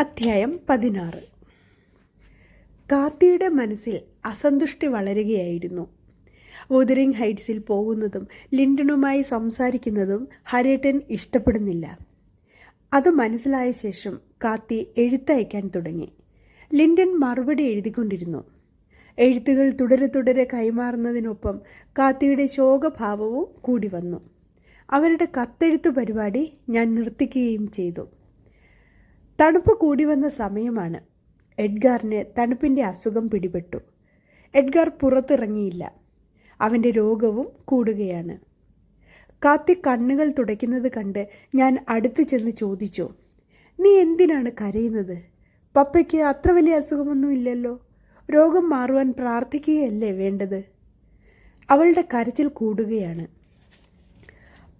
അധ്യായം പതിനാറ്. കാത്തിയുടെ മനസ്സിൽ അസന്തുഷ്ടി വളരുകയായിരുന്നു. വുദറിംഗ് ഹൈറ്റ്സിൽ പോകുന്നതും ലിൻഡനുമായി സംസാരിക്കുന്നതും ഹരേട്ടൻ ഇഷ്ടപ്പെടുന്നില്ല. അത് മനസ്സിലായ ശേഷം കാത്തി എഴുത്തയക്കാൻ തുടങ്ങി. ലിൻഡൻ മറുപടി എഴുതിക്കൊണ്ടിരുന്നു. എഴുത്തുകൾ തുടരെ തുടരെ കൈമാറുന്നതിനൊപ്പം കാത്തിയുടെ ശോകഭാവവും കൂടി വന്നു. അവരുടെ കത്തെഴുത്ത് പരിപാടി ഞാൻ നിർത്തിക്കുകയും ചെയ്തു. തണുപ്പ് കൂടി വന്ന സമയമാണ്. എഡ്ഗാറിന് തണുപ്പിന്റെ അസുഖം പിടിപെട്ടു. എഡ്ഗാർ പുറത്തിറങ്ങിയില്ല. അവന്റെ രോഗവും കൂടുകയാണ്. കാത്തി കണ്ണുകൾ തുടയ്ക്കുന്നത് കണ്ട് ഞാൻ അടുത്ത് ചെന്ന് ചോദിച്ചു നീ എന്തിനാണ് കരയുന്നത്? പപ്പയ്ക്ക് അത്ര വലിയ അസുഖമൊന്നുമില്ലല്ലോ രോഗം മാറുവാൻ പ്രാർത്ഥിക്കുകയല്ലേ വേണ്ടത്? അവളുടെ കരച്ചിൽ കൂടുകയാണ്.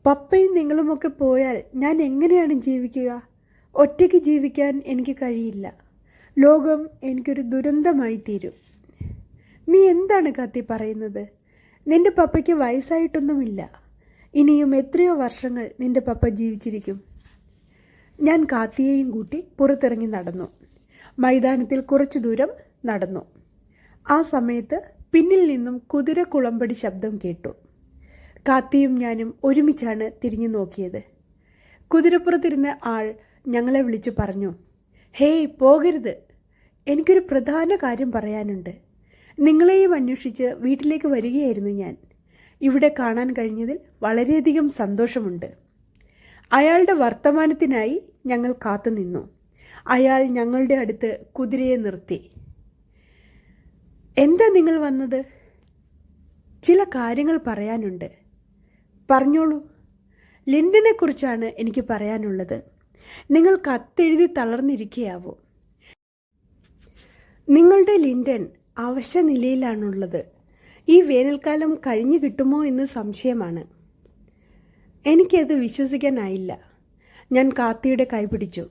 പപ്പയും നിങ്ങളുമൊക്കെ പോയാൽ ഞാൻ എങ്ങനെയാണ് ജീവിക്കുക? ഒറ്റയ്ക്ക് ജീവിക്കാൻ എനിക്ക് കഴിയില്ല. ലോകം എനിക്കൊരു ദുരന്തമായി തീരും നീ എന്താണ് കത്തി പറയുന്നത്? നിന്റെ പപ്പയ്ക്ക് വയസ്സായിട്ടൊന്നുമില്ല. ഇനിയും എത്രയോ വർഷങ്ങൾ നിന്റെ പപ്പ ജീവിച്ചിരിക്കും. ഞാൻ കാത്തിയെയും കൂട്ടി പുറത്തിറങ്ങി നടന്നു. മൈതാനത്തിൽ കുറച്ചു ദൂരം നടന്നു. ആ സമയത്ത് പിന്നിൽ നിന്നും കുതിര കുളമ്പടി ശബ്ദം കേട്ടു. കാത്തിയും ഞാനും ഒരുമിച്ചാണ് തിരിഞ്ഞു നോക്കിയത്. കുതിരപ്പുറത്തിരുന്ന ആൾ ഞങ്ങളെ വിളിച്ചു പറഞ്ഞു ഹേയ് പോകരുത്. എനിക്കൊരു പ്രധാന കാര്യം പറയാനുണ്ട്. നിങ്ങളെയും അന്വേഷിച്ച് വീട്ടിലേക്ക് വരികയായിരുന്നു ഞാൻ. ഇവിടെ കാണാൻ കഴിഞ്ഞതിൽ വളരെയധികം സന്തോഷമുണ്ട്. അയാളുടെ വർത്തമാനത്തിനായി ഞങ്ങൾ കാത്തുനിന്നു അയാൾ ഞങ്ങളുടെ അടുത്ത് കുതിരയെ നിർത്തി. എന്താ നിങ്ങൾ വന്നത്? ചില കാര്യങ്ങൾ പറയാനുണ്ട്. പറഞ്ഞോളൂ. ലിൻഡനെക്കുറിച്ചാണ് എനിക്ക് പറയാനുള്ളത്. നിങ്ങൾ കത്തെഴുതി തളർന്നിരിക്കുകയാവോ നിങ്ങളുടെ ലിൻഡൻ അവശ നിലയിലാണുള്ളത് ഈ വേനൽക്കാലം കഴിഞ്ഞു കിട്ടുമോ എന്ന് സംശയമാണ്. എനിക്കത് വിശ്വസിക്കാനായില്ല. ഞാൻ കാത്തിയുടെ കൈപിടിച്ചു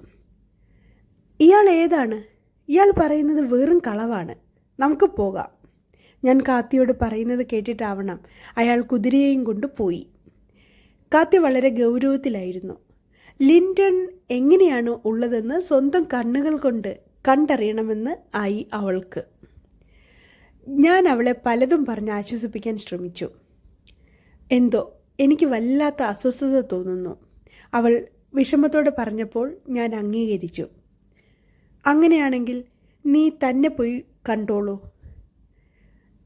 ഇയാൾ ഏതാണ്? ഇയാൾ പറയുന്നത് വെറും കളവാണ്. നമുക്ക് പോകാം. ഞാൻ കാത്തിയോട് പറയുന്നത് കേട്ടിട്ടാവണം അയാൾ കുതിരയെയും കൊണ്ട് പോയി. കാത്തി വളരെ ഗൗരവത്തിലായിരുന്നു. ലിൻഡൺ എങ്ങനെയാണ് ഉള്ളതെന്ന് സ്വന്തം കണ്ണുകൾ കൊണ്ട് കണ്ടറിയണമെന്ന് ആയി അവൾക്ക്. ഞാൻ അവളെ പലതും പറഞ്ഞ് ആശ്വസിപ്പിക്കാൻ ശ്രമിച്ചു. എന്തോ എനിക്ക് വല്ലാത്ത അസ്വസ്ഥത തോന്നുന്നു. അവൾ വിഷമത്തോടെ പറഞ്ഞപ്പോൾ ഞാൻ അംഗീകരിച്ചു. അങ്ങനെയാണെങ്കിൽ നീ തന്നെ പോയി കണ്ടോളൂ.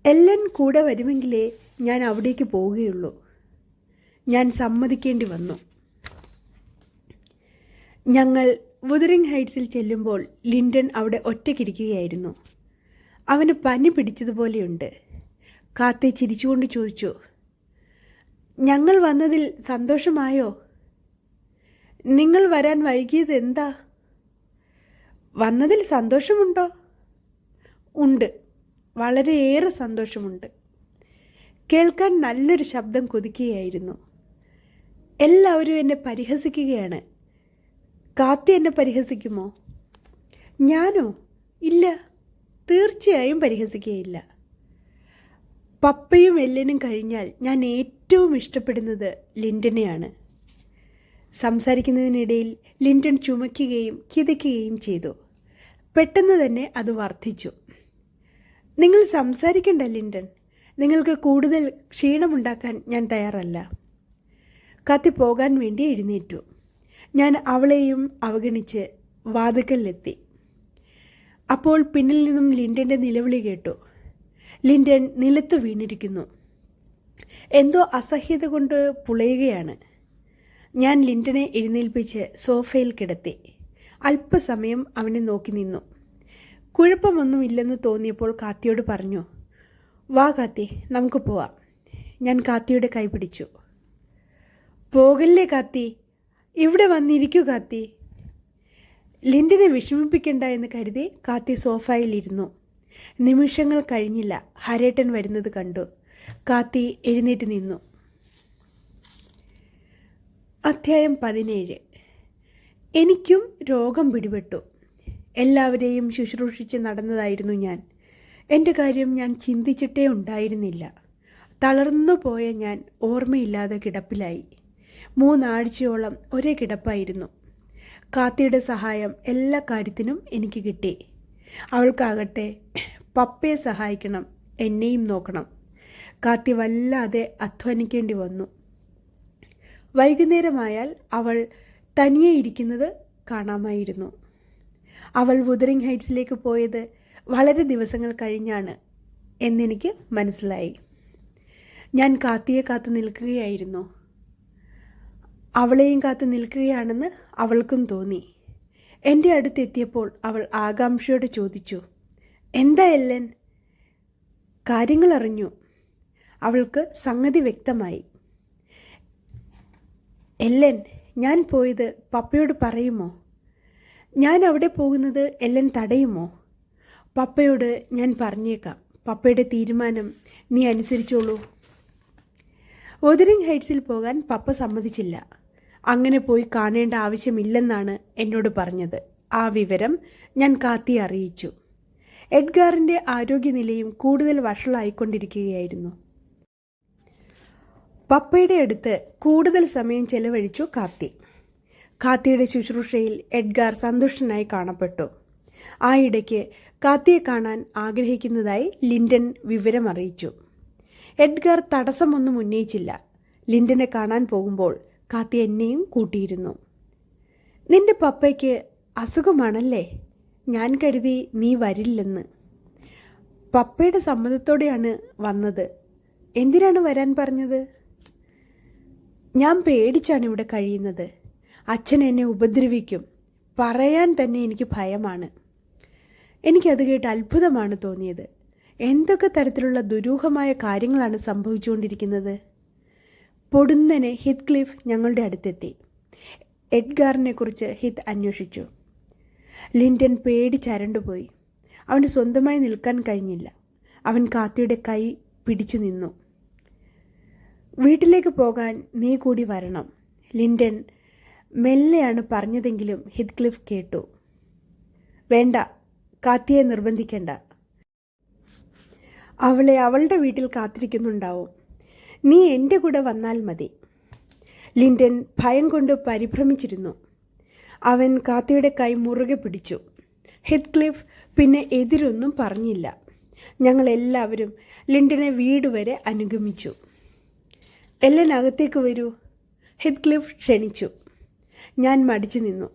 എല്ലൻ കൂടെ വരുമെങ്കിലേ ഞാൻ അവിടേക്ക് പോവുകയുള്ളൂ. ഞാൻ സമ്മതിക്കേണ്ടി വന്നു. ഞങ്ങൾ വുദറിംഗ് ഹൈറ്റ്സിൽ ചെല്ലുമ്പോൾ ലിൻഡൻ അവിടെ ഒറ്റയ്ക്കിരിക്കുകയായിരുന്നു അവന് പനി പിടിച്ചതുപോലെയുണ്ട്. കാത്തെ ചിരിച്ചുകൊണ്ട് ചോദിച്ചു ഞങ്ങൾ വന്നതിൽ സന്തോഷമായോ? നിങ്ങൾ വരാൻ വൈകിയത് എന്താ? വന്നതിൽ സന്തോഷമുണ്ടോ? ഉണ്ട്. വളരെയേറെ സന്തോഷമുണ്ട്. കേൾക്കാൻ നല്ലൊരു ശബ്ദം കൊതിക്കുകയായിരുന്നു. എല്ലാവരും എന്നെ പരിഹസിക്കുകയാണ്. കാത്തി എന്നെ പരിഹസിക്കുമോ? ഞാനോ? ഇല്ല. തീർച്ചയായും പരിഹസിക്കുകയില്ല. പപ്പയും എല്ലിനും കഴിഞ്ഞാൽ ഞാൻ ഏറ്റവും ഇഷ്ടപ്പെടുന്നത് ലിൻഡനെയാണ്. സംസാരിക്കുന്നതിനിടയിൽ ലിൻഡൻ ചുമയ്ക്കുകയും കിതയ്ക്കുകയും ചെയ്തു. പെട്ടെന്ന് തന്നെ അത് വർദ്ധിച്ചു. നിങ്ങൾ സംസാരിക്കണ്ട ലിൻഡൻ. നിങ്ങൾക്ക് കൂടുതൽ ക്ഷീണമുണ്ടാക്കാൻ ഞാൻ തയ്യാറല്ല. കത്തി പോകാൻ വേണ്ടി എഴുന്നേറ്റു. ഞാൻ അവളെയും അവഗണിച്ച് വാതുക്കലിലെത്തി. അപ്പോൾ പിന്നിൽ നിന്നും ലിൻഡന്റെ നിലവിളി കേട്ടു. ലിൻഡൻ നിലത്ത് വീണിരിക്കുന്നു. എന്തോ അസഹ്യത കൊണ്ട് പുളയുകയാണ്. ഞാൻ ലിൻഡനെ എഴുന്നേൽപ്പിച്ച് സോഫയിൽ കിടത്തി. അല്പസമയം അവനെ നോക്കി നിന്നു. കുഴപ്പമൊന്നുമില്ലെന്ന് തോന്നിയപ്പോൾ കാത്തിയോട് പറഞ്ഞു വാ കാത്തി നമുക്ക് പോവാം. ഞാൻ കാത്തിയുടെ കൈ പിടിച്ചു. പോകല്ലേ കാത്തി? ഇവിടെ വന്നിരിക്കൂ കാത്തി ലിൻഡിനെ വിഷമിപ്പിക്കണ്ട എന്ന് കരുതി കാത്തി സോഫായിലിരുന്നു. നിമിഷങ്ങൾ കഴിഞ്ഞില്ല. ഹരേട്ടൻ വരുന്നത് കണ്ടു. കാത്തി എഴുന്നേറ്റ് നിന്നു. അധ്യായം പതിനേഴ്. എനിക്കും രോഗം പിടിപെട്ടു. എല്ലാവരെയും ശുശ്രൂഷിച്ച് നടന്നതായിരുന്നു ഞാൻ. എന്റെ കാര്യം ഞാൻ ചിന്തിച്ചിട്ടേ ഉണ്ടായിരുന്നില്ല. തളർന്നു പോയ ഞാൻ ഓർമ്മയില്ലാതെ കിടപ്പിലായി. മൂന്നാഴ്ചയോളം ഒരേ കിടപ്പായിരുന്നു. കാത്തിയുടെ സഹായം എല്ലാ കാര്യത്തിനും എനിക്ക് കിട്ടി. അവൾക്കാകട്ടെ പപ്പയെ സഹായിക്കണം എന്നെയും നോക്കണം. കാത്തി വല്ലാതെ അധ്വാനിക്കേണ്ടി വന്നു. വൈകുന്നേരമായാൽ അവൾ തനിയെ ഇരിക്കുന്നത് കാണാമായിരുന്നു. അവൾ വുദറിംഗ് ഹൈറ്റ്സിലേക്ക് പോയത് വളരെ ദിവസങ്ങൾ കഴിഞ്ഞാണ് എന്നെനിക്ക് മനസ്സിലായി. ഞാൻ കാത്തിയെ കാത്തു നിൽക്കുകയായിരുന്നു. അവളെയും കാത്തു നിൽക്കുകയാണെന്ന് അവൾക്കും തോന്നി. എന്റെ അടുത്തെത്തിയപ്പോൾ അവൾ ആകാംക്ഷയോടെ ചോദിച്ചു എന്താ എല്ലൻ? കാര്യങ്ങൾ അറിഞ്ഞു. അവൾക്ക് സംഗതി വ്യക്തമായി. എല്ലൻ ഞാൻ പോയത് പപ്പയോട് പറയുമോ? ഞാൻ അവിടെ പോകുന്നത് എല്ലൻ തടയുമോ? പപ്പയോട് ഞാൻ പറഞ്ഞേക്കാം. പപ്പയുടെ തീരുമാനം നീ അനുസരിച്ചോളൂ. ഒതിരിങ് ഹൈറ്റ്സിൽ പോകാൻ പപ്പ സമ്മതിച്ചില്ല. അങ്ങനെ പോയി കാണേണ്ട ആവശ്യമില്ലെന്നാണ് എന്നോട് പറഞ്ഞത്. ആ വിവരം ഞാൻ കാത്തി അറിയിച്ചു. എഡ്ഗാറിന്റെ ആരോഗ്യനിലയും കൂടുതൽ വഷളായിക്കൊണ്ടിരിക്കുകയായിരുന്നു. പപ്പയുടെ അടുത്ത് കൂടുതൽ സമയം ചെലവഴിച്ചു കാത്തി. കാത്തിയുടെ ശുശ്രൂഷയിൽ എഡ്ഗാർ സന്തുഷ്ടനായി കാണപ്പെട്ടു. ആ ഇടയ്ക്ക് കാത്തിയെ കാണാൻ ആഗ്രഹിക്കുന്നതായി ലിൻഡൻ വിവരമറിയിച്ചു. എഡ്ഗാർ തടസ്സമൊന്നും ഉന്നയിച്ചില്ല. ലിൻഡനെ കാണാൻ പോകുമ്പോൾ കാത്തി എന്നെയും കൂട്ടിയിരുന്നു. നിന്റെ പപ്പയ്ക്ക് അസുഖമാണല്ലേ? ഞാൻ കരുതി നീ വരില്ലെന്ന്. പപ്പയുടെ സമ്മതത്തോടെയാണ് വന്നത്. എന്തിനാണ് വരാൻ പറഞ്ഞത്? ഞാൻ പേടിച്ചാണ് ഇവിടെ കഴിയുന്നത്. അച്ഛൻ എന്നെ ഉപദ്രവിക്കും. പറയാൻ തന്നെ എനിക്ക് ഭയമാണ്. എനിക്കത് കേട്ട് അത്ഭുതമാണ് തോന്നിയത്. എന്തൊക്കെ തരത്തിലുള്ള ദുരൂഹമായ കാര്യങ്ങളാണ് സംഭവിച്ചുകൊണ്ടിരിക്കുന്നത്? പൊടുന്നനെ ഹിത് ക്ലിഫ് ഞങ്ങളുടെ അടുത്തെത്തി. എഡ്ഗാറിനെ കുറിച്ച് ഹിത് അന്വേഷിച്ചു. ലിൻഡൻ പേടി ചരണ്ടുപോയി. അവന് സ്വന്തമായി നിൽക്കാൻ കഴിഞ്ഞില്ല. അവൻ കാത്തിയുടെ കൈ പിടിച്ചു നിന്നു. വീട്ടിലേക്ക് പോകാൻ നീ കൂടി വരണം. ലിൻഡൻ മെല്ലെയാണ് പറഞ്ഞതെങ്കിലും ഹിത്ക്ലിഫ് കേട്ടു. വേണ്ട കാത്തിയെ നിർബന്ധിക്കേണ്ട. അവളെ അവളുടെ വീട്ടിൽ കാത്തിരിക്കുന്നുണ്ടാവും. നീ എന്റെ കൂടെ വന്നാൽ മതി. ലിൻഡൻ ഭയം കൊണ്ട് പരിഭ്രമിച്ചിരുന്നു. അവൻ കാത്തിയുടെ കൈ മുറുകെ പിടിച്ചു. ഹെഡ്ക്ലിഫ് പിന്നെ എതിരൊന്നും പറഞ്ഞില്ല. ഞങ്ങളെല്ലാവരും ലിൻഡനെ വീട് വരെ അനുഗമിച്ചു. എല്ലൻ അകത്തേക്ക് വരൂ. ഹെഡ്ക്ലിഫ് ക്ഷണിച്ചു. ഞാൻ മടിച്ചു നിന്നു.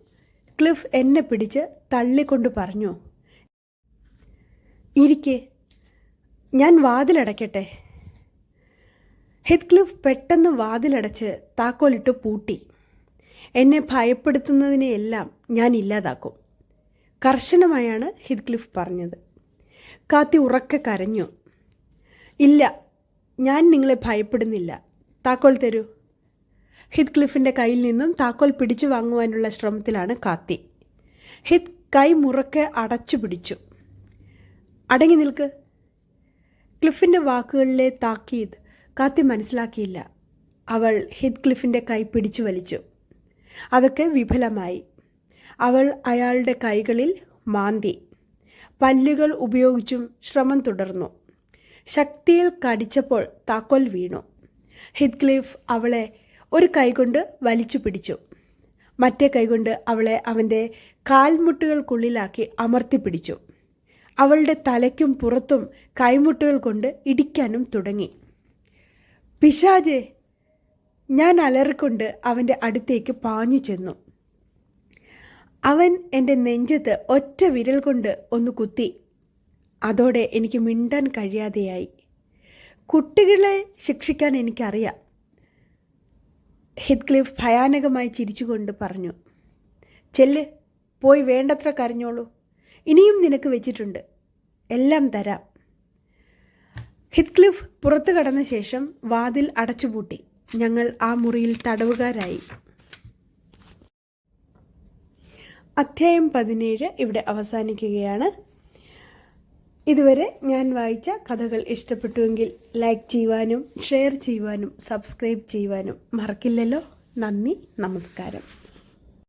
ക്ലിഫ് എന്നെ പിടിച്ച് തള്ളിക്കൊണ്ട് പറഞ്ഞു. ഇരിക്കെ. ഞാൻ വാതിലടയ്ക്കട്ടെ. ഹിത്ക്ലിഫ് പെട്ടെന്ന് വാതിലടച്ച് താക്കോലിട്ട് പൂട്ടി. എന്നെ ഭയപ്പെടുത്തുന്നതിനെയെല്ലാം ഞാൻ ഇല്ലാതാക്കും. കർശനമായാണ് ഹിത്ക്ലിഫ് പറഞ്ഞത്. കാത്തി ഉറക്കെ കരഞ്ഞു. ഇല്ല ഞാൻ നിങ്ങളെ ഭയപ്പെടുന്നില്ല. താക്കോൽ തരൂ. ഹിത്ക്ലിഫിന്റെ കയ്യിൽ നിന്നും താക്കോൽ പിടിച്ചു വാങ്ങുവാനുള്ള ശ്രമത്തിലാണ് കാത്തി. ഹിത് കൈ മുറക്കെ അടച്ചു പിടിച്ചു. അടങ്ങി നിൽക്ക്. ക്ലിഫിന്റെ വാക്കുകളിലെ താക്കീത് കാത്തി മനസ്സിലാക്കിയില്ല. അവൾ ഹിത് ക്ലിഫിന്റെ കൈ പിടിച്ചു വലിച്ചു. അതൊക്കെ വിഫലമായി. അവൾ അയാളുടെ കൈകളിൽ മാന്തി. പല്ലുകൾ ഉപയോഗിച്ചും ശ്രമം തുടർന്നു. ശക്തിയിൽ കടിച്ചപ്പോൾ താക്കോൽ വീണു. ഹിത്ക്ലിഫ് അവളെ ഒരു കൈകൊണ്ട് വലിച്ചു പിടിച്ചു. മറ്റേ കൈകൊണ്ട് അവളെ അവന്റെ കാൽമുട്ടുകൾക്കുള്ളിലാക്കി അമർത്തിപ്പിടിച്ചു അവളുടെ തലയ്ക്കും പുറത്തും കൈമുട്ടുകൾ കൊണ്ട് ഇടിക്കാനും തുടങ്ങി. പിശാജെ ഞാൻ അലറിക്കൊണ്ട് അവന്റെ അടുത്തേക്ക് പാഞ്ഞു ചെന്നു. അവൻ എന്റെ നെഞ്ചത്ത് ഒറ്റ വിരൽ കൊണ്ട് ഒന്ന് കുത്തി. അതോടെ എനിക്ക് മിണ്ടാൻ കഴിയാതെയായി. കുട്ടികളെ ശിക്ഷിക്കാൻ എനിക്കറിയാം. ഹിത്ക്ലിഫ് ഭയാനകമായി ചിരിച്ചുകൊണ്ട് പറഞ്ഞു ചെല്ല് പോയി വേണ്ടത്ര കരഞ്ഞോളൂ. ഇനിയും നിനക്ക് വെച്ചിട്ടുണ്ട്. എല്ലാം തരാം. ഹിത്ക്ലിഫ് പുറത്തു കടന്ന ശേഷം വാതിൽ അടച്ചുപൂട്ടി. ഞങ്ങൾ ആ മുറിയിൽ തടവുകാരായി. അധ്യായം പതിനേഴ് ഇവിടെ അവസാനിക്കുകയാണ്. ഇതുവരെ ഞാൻ വായിച്ച കഥകൾ ഇഷ്ടപ്പെട്ടുവെങ്കിൽ ലൈക്ക് ചെയ്യുവാനും ഷെയർ ചെയ്യുവാനും സബ്സ്ക്രൈബ് ചെയ്യുവാനും മറക്കില്ലല്ലോ. നന്ദി നമസ്കാരം.